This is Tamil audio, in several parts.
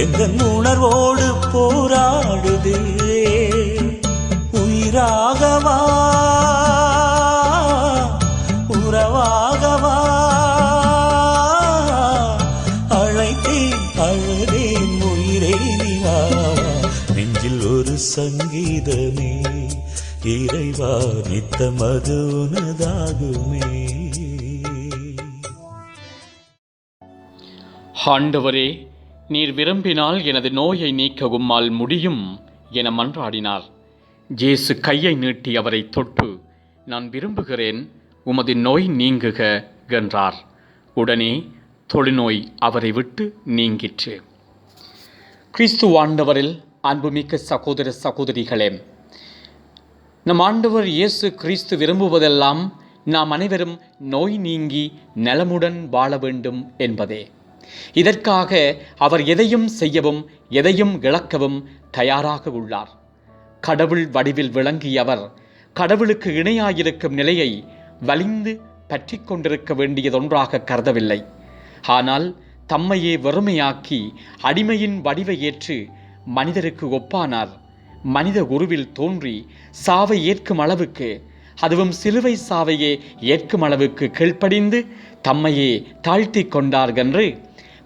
எந்த உணர்வோடு போராடுதே? உயிராகவா? உறவாகவா? அழைத்தேன் அழுதேன் உயிரே நிவாவா நெஞ்சில் ஒரு சங்கீதமே இறைவா நித்த மதுனதாகுமே ஆண்டவரே நீர் விரும்பினால் எனது நோயை நீக்க உம்மால் முடியும் என மன்றாடினார். ஜேசு கையை நீட்டி அவரை தொட்டு நான் விரும்புகிறேன் உமது நோய் நீங்குக என்றார். உடனே தொழுநோய் அவரை விட்டு நீங்கிற்று. கிறிஸ்து ஆண்டவரில் அன்புமிக்க சகோதர சகோதரிகளே நம் ஆண்டவர் இயேசு கிறிஸ்து விரும்புவதெல்லாம் நாம் அனைவரும் நோய் நீங்கி நலமுடன் வாழ வேண்டும் என்பதே. இதற்காக அவர் எதையும் செய்யவும் எதையும் இழக்கவும் தயாராக உள்ளார். கடவுள் வடிவில் விளங்கிய அவர் கடவுளுக்கு இணையாயிருக்கும் நிலையை வலிந்து பற்றி கொண்டிருக்க வேண்டியதொன்றாக கருதவில்லை. ஆனால் தம்மையே வெறுமையாக்கி அடிமையின் வடிவை ஏற்று மனிதருக்கு ஒப்பானார். மனித உருவில் தோன்றி சாவை ஏற்கும் அளவுக்கு அதுவும் சிலுவை சாவையே ஏற்கும் அளவுக்கு கீழ்ப்படிந்து தம்மையே தாழ்த்தி கொண்டார் என்று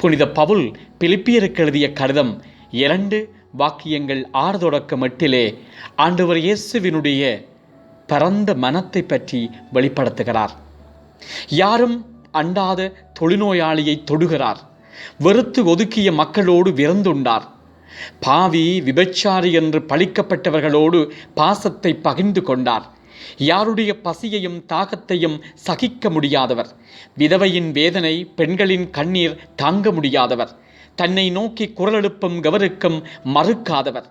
புனித பவுல் பிலிப்பியருக்கு எழுதிய கடிதம் இரண்டு வாக்கியங்கள் ஆறு தொடக்கம் எட்டிலே ஆண்டவர் இயேசுவினுடைய பரந்த மனத்தை பற்றி வெளிப்படுத்துகிறார். யாரும் அண்டாத தொழுநோயாளியை தொடுகிறார். வெறுத்து ஒதுக்கிய மக்களோடு விருந்துண்டார். பாவி விபச்சாரி என்று பழிக்கப்பட்டவர்களோடு பாசத்தை பகிர்ந்து கொண்டார். யாருடைய பசியையும் தாகத்தையும் சகிக்க முடியாதவர். விதவையின் வேதனை பெண்களின் கண்ணீர் தாங்க முடியாதவர். தன்னை நோக்கி குரல் எழுப்பும் கவருக்கும் மறுக்காதவர்.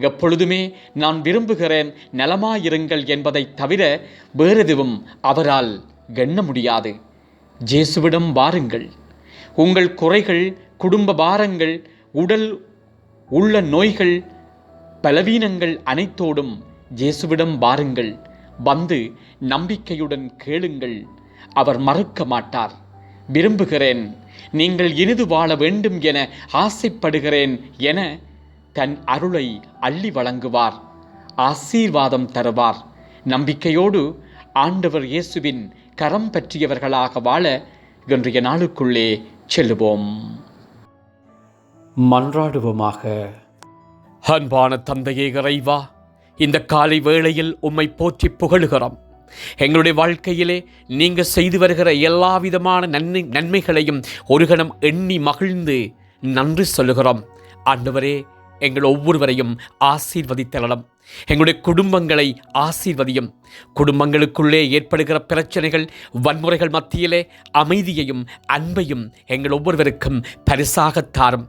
எப்பொழுதுமே நான் விரும்புகிறேன் நலமாயிருங்கள் என்பதை தவிர வேறெதுவும் அவரால் எண்ண முடியாது. ஜேசுவிடம் வாருங்கள். உங்கள் குறைகள் குடும்ப பாரங்கள் உடல் உள்ள நோய்கள் பலவீனங்கள் அனைத்தோடும் ஜேசுவிடம் வாருங்கள். வந்து நம்பிக்கையுடன் கேளுங்கள். அவர் மறுக்க மாட்டார். விரும்புகிறேன். நீங்கள் இனிது வாழ வேண்டும் என ஆசைப்படுகிறேன் என தன் அருளை அள்ளி வழங்குவார். ஆசீர்வாதம் தருவார். நம்பிக்கையோடு ஆண்டவர் இயேசுவின் கரம் பற்றியவர்களாக வாழ இன்றைய நாளுக்குள்ளே செல்லுவோம். மன்றாடுவோமாக. அன்பான தந்தையே இறைவா இந்த காலை வேளையில் உம்மை போற்றி புகழுகிறோம். எங்களுடைய வாழ்க்கையிலே நீங்கள் செய்து வருகிற எல்லா விதமான நன்மை நன்மைகளையும் ஒரு கணம் எண்ணி மகிழ்ந்து நன்றி சொல்லுகிறோம். ஆண்டவரே எங்கள் ஒவ்வொருவரையும் ஆசீர்வதித்தரலாம் எங்களுடைய குடும்பங்களை ஆசீர்வதியும். குடும்பங்களுக்குள்ளே ஏற்படுகிற பிரச்சனைகள் வன்முறைகள் மத்தியிலே அமைதியையும் அன்பையும் எங்கள் ஒவ்வொருவருக்கும் பரிசாக தாரும்.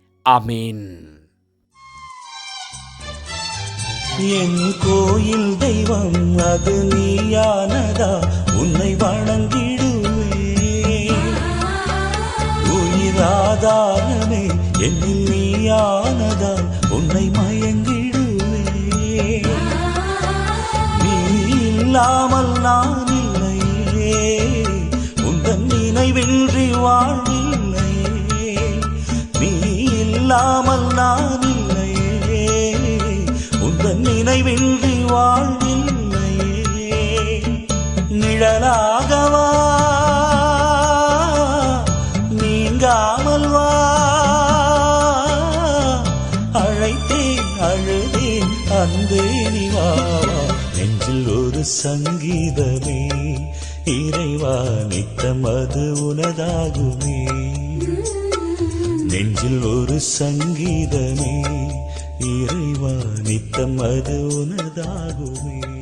அமீன் என் கோயில் தெய்வம் அது நீயானதா? உன்னை வணங்கிடுவே உயிராதாரமே என்னில் நீயானதா? உன்னை மயங்கிடுவே நீ இல்லாமல் நான் இல்லையே உந்தன் நினைவின்றி வாழ்வில்லையே இல்லாமல் நான் இல்லையே உந்தன் நினைவின்றி வாழ்வில்லையே நிழலாகவா நீங்காமல் வா அழைத்தேன் அழுதேன் அன்பே நிவாவா நெஞ்சில் ஒரு சங்கீதமே இறைவா நித்தம் அது உனதாகுமே நெஞ்சில் ஒரு சங்கீதமே இறைவா நித்தம் அது உனதாகுமே.